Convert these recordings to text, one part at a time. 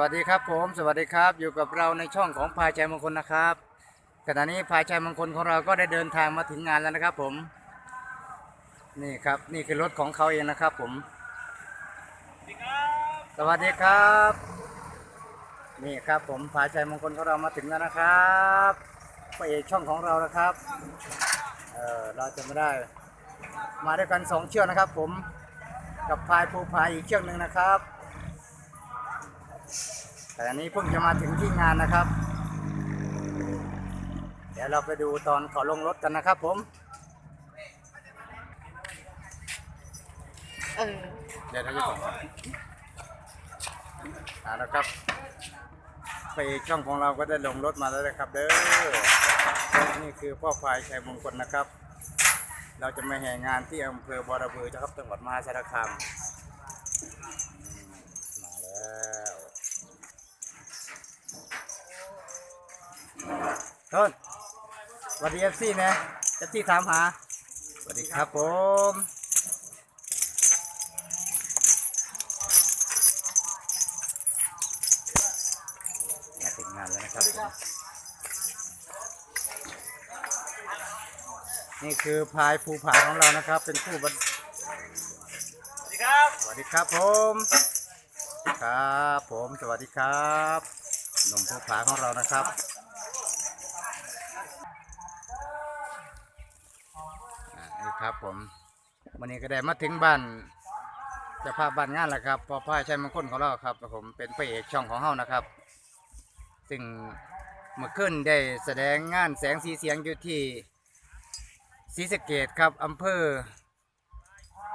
สวัสดีครับผมสวัสดีครับ อยู่กับเราในช่องของพายชัยมงคลนะครับขณะนี้พายชัยมงคลของเราก็ได้เดินทางมาถึงงานแล้วนะครับผม นี่ครับนี่คือรถของเขาเองนะครับผม สวัสดีครับ นี่ครับผมพายชัยมงคลของเรามาถึงแล้วนะครับพระเอกช่องของเรานะครับเออเราจะไม่ได้ มาด้วยกันสองเชือกนะครับ ผมกับพายภูพายอีกเชือกหนึ่งนะครับ แต่อันนี้เพิ่งจะมาถึงที่งานนะครับ เดี๋ยวเราไปดูตอนเขาลงรถกันนะครับผมเออเดี๋ยวเราจะอ่านะครับไปช่องของเราก็ได้ลงรถมาแล้วนะครับ เด้อนี่คือพ่อพายชัยมงคลนะครับ เราจะมาแห่งานที่อำเภอบอระบือนะครับจังหวัดมหาสารคาม ต้นสวัสดีเอฟซีนะเอฟซีถามหาสวัสดีครับผมมาถึงงานแล้วนะครับผมนี่คือพายภูผาของเรานะครับ เป็นผู้บันสวัสดีครับ สวัสดีครับผมครับผมสวัสดีครับหนุ่มภูผาของเรานะครับอ่านี่ ครับ ผมวันนี้ก็ได้มาถึงบ้านเจะภาพบ้านงานแล้วครับพอพายชัยมงคลของเราครับผมเป็นพระเอกช่องของเฮานะครับ ซึ่งเมื่อคืนได้แสดงงานแสงสีเสียงอยู่ที่ศรีสะเกดครับอำเภอ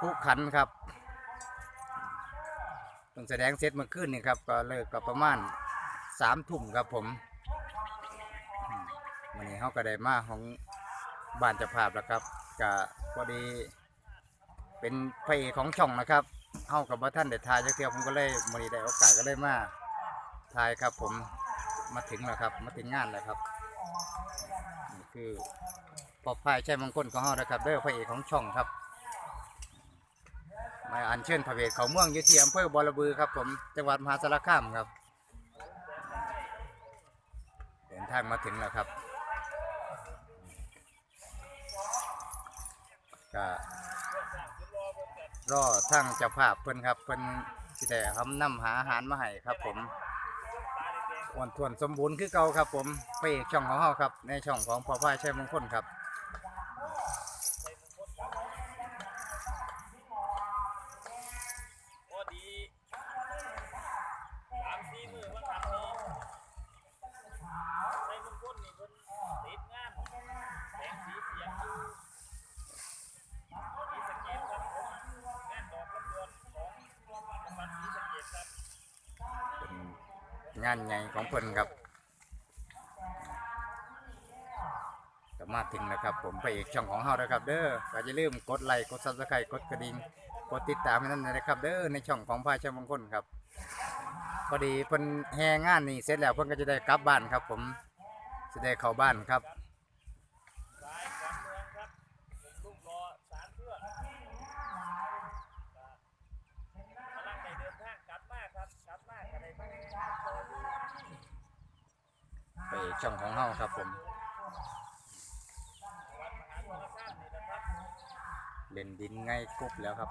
ภูขันครับเพิ่งแสดงเสร็จเมื่อคืนนี่ครับก็เลิกกับประมาณสามทุ่มครับผมอืมวันนี้เขาก็ได้มาของ บ้านเจ้าภาพแล้วครับก็พอดีเป็นพระเอกของช่องนะครับเฮากับว่าท่านได้ทายจักเที่ยวผมก็เลยวันนี้ได้โอกาสก็เลยมาทายครับ ผมมาถึงแล้วครับ มาถึงงานแล้วครับนี่คือปอบพายใช่มงคลของเฮานะครับเด้อพระเอกของช่องครับมาอัญเชิญพระเวทเขาเมืองอยู่ที่อำเภอบอระบือครับผมจังหวัดมหาสารคามครับ เดินทางมาถึงแล้วครับ ก็รอทั้งเจ้าภาพเพิ่นครับเพิ่นสิได้คำนำหาอาหารมาให้ครับ ผมอ้วนทวนสมบูรณ์คือเก่าครับ ผมไปอีกช่องของเราครับ ในช่องของพ่อพ่ายชัยมงคลครับ เป็นงานใหญ่ของเพิ่นครับก็มาถึงแล้วครับ ผมไปอีกช่องของเราแล้วครับ เด้อก็อย่าลืมกดไลค์กดซับสไครต์กดกระดิ่งกดติดตามให้นั่นนะครับ เด้อในช่องของพายชมงคลครับพอดีเพิ่นแห่งานนี่เสร็จแล้วเพิ่นก็จะได้กลับบ้านครับ ผมจะได้เข้าบ้านครับ สายขวัญเมืองครับลูกรอสารเพื่อนกำลังได้เดินทางกลับมาครับกลับมาก็ได้มาเจอดู ไปอีก ช่องของเราครับผมเล่นดินง่ายกรุบแล้วครับ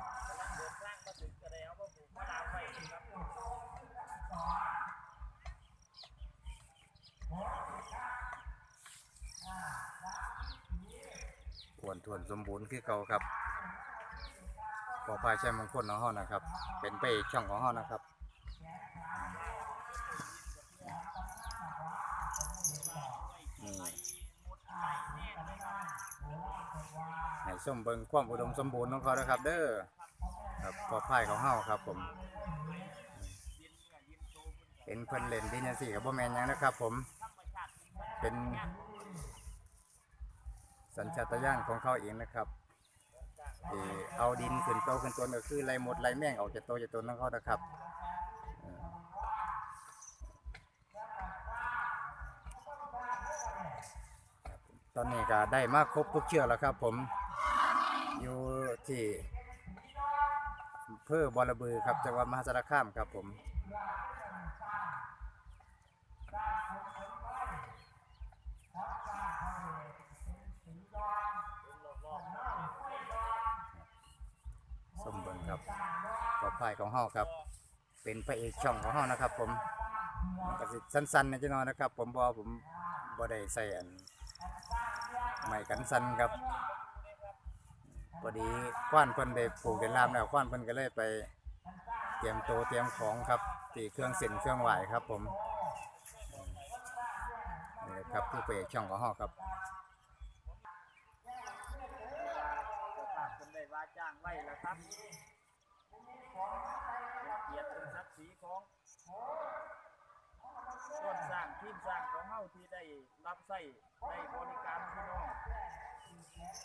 เดินถวนทวนสมบูรณ์คือเก่าครับพอพายใช้มงคลของเฮานะครับ เป็นไปช่องของเฮานะครับนี่ให้ ส้มเบิงความอุดมสมบูรณ์ของเขานะครับ เด้อครับพอพายของเฮาครับผม เป็นเพิ่นเล่นดินจังซี่กับบ่แมนหยังนะครับ ผม เป็น สัญชาตญาณของเขาเองนะครับเอ่อเอาดินขึ้นโตขึ้นต้นก็คือไล่หมดไล่แม่งออกจากโตจากต้นของเขานะครับ ตอนนี้ก็ได้มาครบทุกเชือกแล้วครับผม อยู่ที่เพื่อบอระบือครับจังหวัดมหาสารคามครับผมสมบูรณ์ครับต่อไยของห้าครับ เป็นพระเอกช่องของห้านะครับ ผมกสิสั้นๆในะจ๊ะน้อยนะครับ ผมบอผมบอได้ใส่อันไม่กันสั้นครับ พอดีคว้านเพิ่นได้ปลูกได้ลามแล้วคว้านเพิ่นก็เลยไป เตรียมโตวเตรียมของครับที่เครื่องเส้นเครื่องไหวครับ ผมนี่แหละครับคือพระเอกช่องของเฮาครับ เจ้าภาพคนได้ว่าจ้างไว้แล้วครับเป็นเกียรติเป็นศักดิ์ศรีของส่วนสร้างทีมสร้างของเฮาที่ได้รับใช้ได้บริการพี่น้อง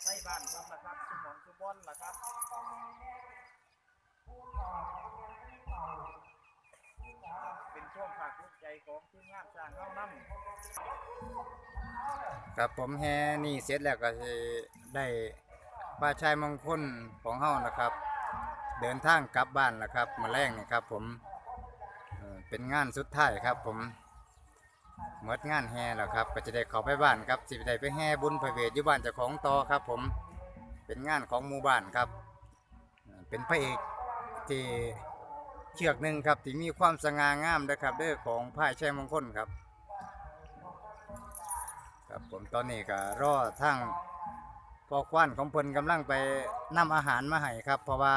ใช้บ้านคนละครับสมองสุบอนละครับเป็นช่วงภาคภูมิใจของทีมงานสร้างเฮานำครับผมแฮนี่เสร็จแล้วก็สิได้ป้าชายมงคลของเฮานะครับ เดินทางกลับบ้านแล้วครับมาแรงนี่ครับผมเป็นงานสุดท้ายครับผม หมดงานแฮแล้วครับ ก็จะได้เข้าไปบ้านครับสิได้ไปแห่บุญพระเวทอยู่บ้านเจ้าของต่อครับ ผมเป็นงานของหมู่บ้านครับ เป็นพระเอกที่เชือกหนึ่งครับที่มีความสง่างามนะครับเด้อของพายชัยมงคลครับ ครับผมตอนนี้ก็รอทั้งพอควันของเพิ่นกำลังไปนำอาหารมาให้ครับ เพราะว่า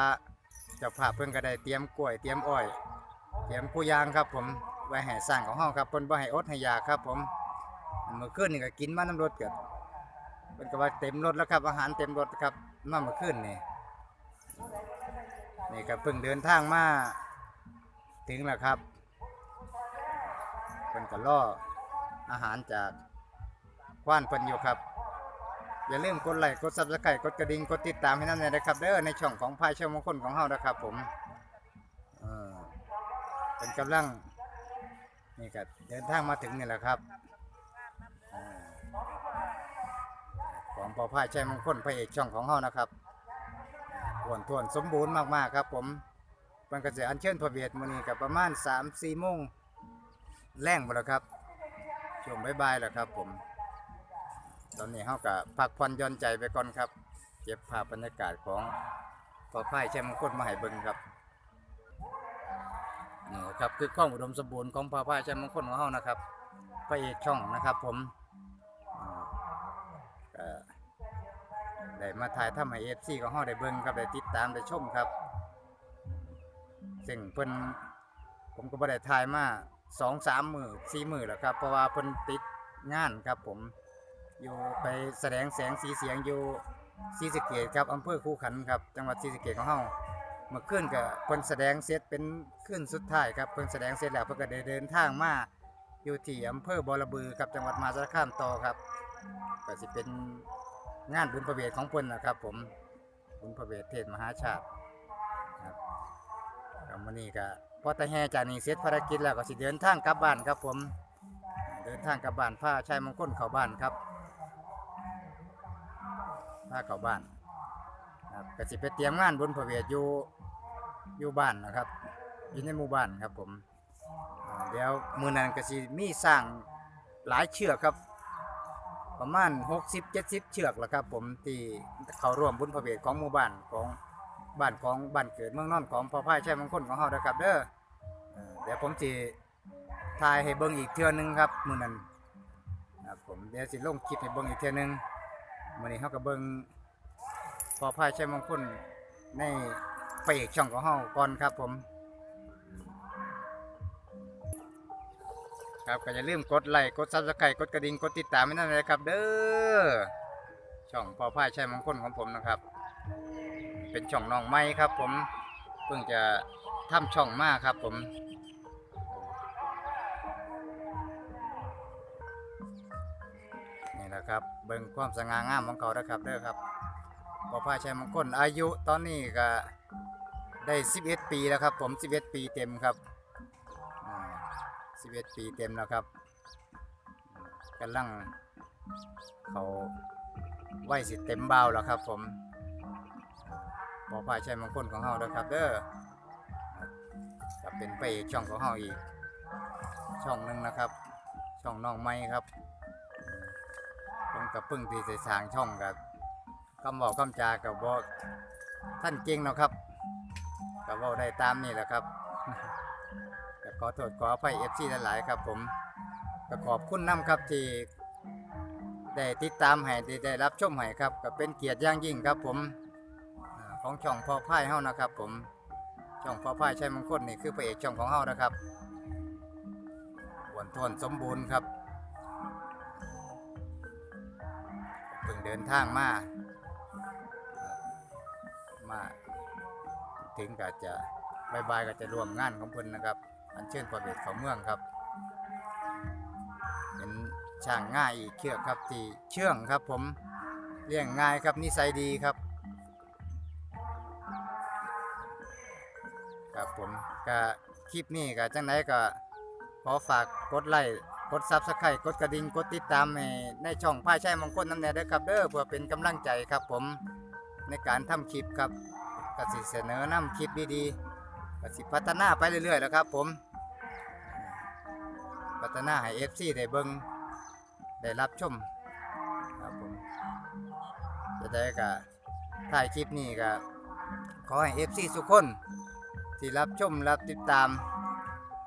เจ้าภาพเพิ่นก็ได้เตรียมกล้วยเตรียมอ้อย เตรียมผู้ยางครับผม ไว้ให้สร้างของเฮาครับเพิ่นบ่ให้อดให้ยาครับผมเมื่อคืนนี่ก็กินมาน้ำรถเกิดเพิ่นก็ว่าเต็มรถแล้วครับ อาหารเต็มรถครับมาเมื่อคืนนี่นี่ก็เพิ่งเดินทางมาถึงแล้วครับเพิ่นก็รออาหารจากคว้านเพิ่นอยู่ครับอย่าลืมกดไลค์กดซับสไครต์กดกระดิ่งกดติดตามให้นั่นเลยนะครับเด้อในช่องของพายเชื่อมงคลของเฮานะครับผมเออเป็นกำลัง นี่ก็เดินทางมาถึงนี่แหละครับของพอพายเชื่อมงคลพระเอกช่องของเฮานะครับทวนทวนสมบูรณ์มากๆครับ ผมมันก็จะอัญเชิญพระเวทมื้อนี้กับประมาณ3-4โมงแรงบ่แล้วครับช่วงบ่ายๆแล้วครับ ผม ตอนนี้เฮาก็พักผ่อนหย่อนใจไปก่อนครับ เก็บภาพบรรยากาศของพอพ่ายแช่มงคลมาให้เบิ่งครับ นี่ครับคือความอุดมสมบูรณ์ของพอพ่ายแช่มงคลของเฮานะครับพระเอกช่องนะครับ ผมได้มาถ่ายทำให้ FC ของเฮาได้เบิ่งครับได้ติดตามได้ชมครับซึ่งเพิ่นผมก็บ่ได้ถ่ายมาสองสามมือสี่มือแล้วครับ เพราะว่าเพิ่นติดงานครับผมอยู่ไปแสดงแสงสีเสียงอยู่ศรีสะเกษครับอำเภอคูขันครับ จังหวัดศรีสะเกษของเฮา เมื่อคืนก็เพิ่นแสดงเสร็จเป็นคืนสุดท้ายครับเพิ่นแสดงเสร็จแล้วเพิ่นก็ได้เดินทางมาอยู่ที่อำเภอบอระบือครับจังหวัดมหาสารคามต่อครับก็สิเป็นงานบุญพระเวทของเพิ่นนะครับ ผมบุญพระเวทเทศมหาชาติครับวมื้อนี้ก็พอตะแห่จากนี้เสร็จภารกิจแล้วก็สิเดินทางกลับบ้านครับ ผม เดินทางกลับบ้านพาชายมงคลเข้าบ้านครับพาเข้าบ้าน ครับก็สิไปเตรียมงานบนพระเวทอยู่อยู่บ้านนะครับอยู่ในหมู่บ้านครับผมอ่าเดี๋ยวมือนั้นก็สิมีสร้างหลายเชือกครับ ประมาณ 60 70 เชือกแหละครับ ผมที่เขาร่วมบุญพระเวทของหมู่บ้านของบ้านของบ้านเกิดเมืองนอนของพ่อพ่ายชัยมงคลของเฮานะครับ เด้อเออเดี๋ยวผมสิถ่ายให้เบิ่งอีกเทื่อนึงครับมื้อนั้นครับผมเดี๋ยวสิลงคลิปให้เบิ่งอีกเทื่อนึงมื่อนี้เขาก็เบิ่ง พอพายชัยมงคลในไปอีกช่องของเฮาก่อนครับผม ครับก็อย่าลืมกดไลค์กดซับสไครต์กดกระดิ่งกดติดตามไว้นั่นเลยครับ เด้อช่องพอพายชัยมงคลของผมนะครับ เป็นช่องน้องไม้ครับ ผมเพิ่งจะทำช่องมาครับผมนี่แหละครับ เบิ่งความสง่างามของเขานะครับเด้อครับ พอพาชัยมงคลอายุตอนนี้ก็ได้ 11 ปีแล้วครับ ผม 11 ปีเต็มครับ11 ปีเต็มแล้วครับกำลังเขาไหวสิเต็มเบาแล้วครับ ผมพอพาชัยมงคลของเฮาเด้อครับเด้อก็เป็นไปช่องของเฮาอีก ช่องหนึงนะครับ ช่องน้องไม้ครับผมกับพึ่งที่ใส่สร้างช่องกับ คำบอกคำจากับบอกท่านเก่งเนาะครับก็เว้าได้ตามนี่แหละครับก็ขอโทษขออภัย FC หลายๆครับผมก็ขอบคุณนํครับที่ได้ติดตามให้ได้ไดรับชมให้ครับก็เป็นเกียรติอย่างยิ่งครับผมของช่องพ่อพ่ายเฮานะครับ ผมช่องพ่อพ่ายใชัยมงคลนี่คือพระเอกช่องของเฮานะครับอ้วนทวนสมบูรณ์ครับเพิ่งเดินทางมา มาถึงก็จะบายบายก็จะรวมงานของเพิ่นนะครับอันเชิญพระเวทของเมืองครับเป็นช่างง่ายอีกเชือกครับที่เชื่องครับ ผมเลี้ยงง่ายครับนิสัยดีครับ ครับผมก็คลิปนี้ก็จังไหนก็ขอฝากกดไลค์กดซับสไครต์กดกระดิ่งกดติดตามให้ในช่องพายชัยมงคลน้ำแน่ด้อครับเด้อเพื่อเป็นกำลังใจครับผม ในการทำคลิปครับก็สิเสนอนำคลิปดีๆก็สิพัฒนาไปเรื่อยๆแล้วครับ ผม พัฒนาให้ FC ได้เบิ่งได้รับชมครับผมจะได้ก็ถ่ายคลิปนี้ก็ขอให้ FC ทุกคนที่รับชมรับติดตาม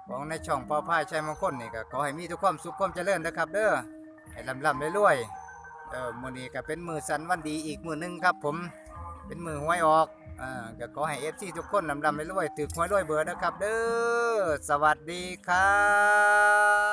ของในช่องพ่อพายชัยมงคลนี่ก็ขอให้มีทุกความสุขความเจริญนะครับ เด้อให้ลำลำรวยๆเออมือนี้ก็เป็นมือสันวันดีอีกมือหนึงครับผม เป็นมือห้วยออกอ่าก็ขอให้เอฟซีทุกคนลำลำรวยๆถือหวยรวยเบอร์นะครับ เด้อสวัสดีครับ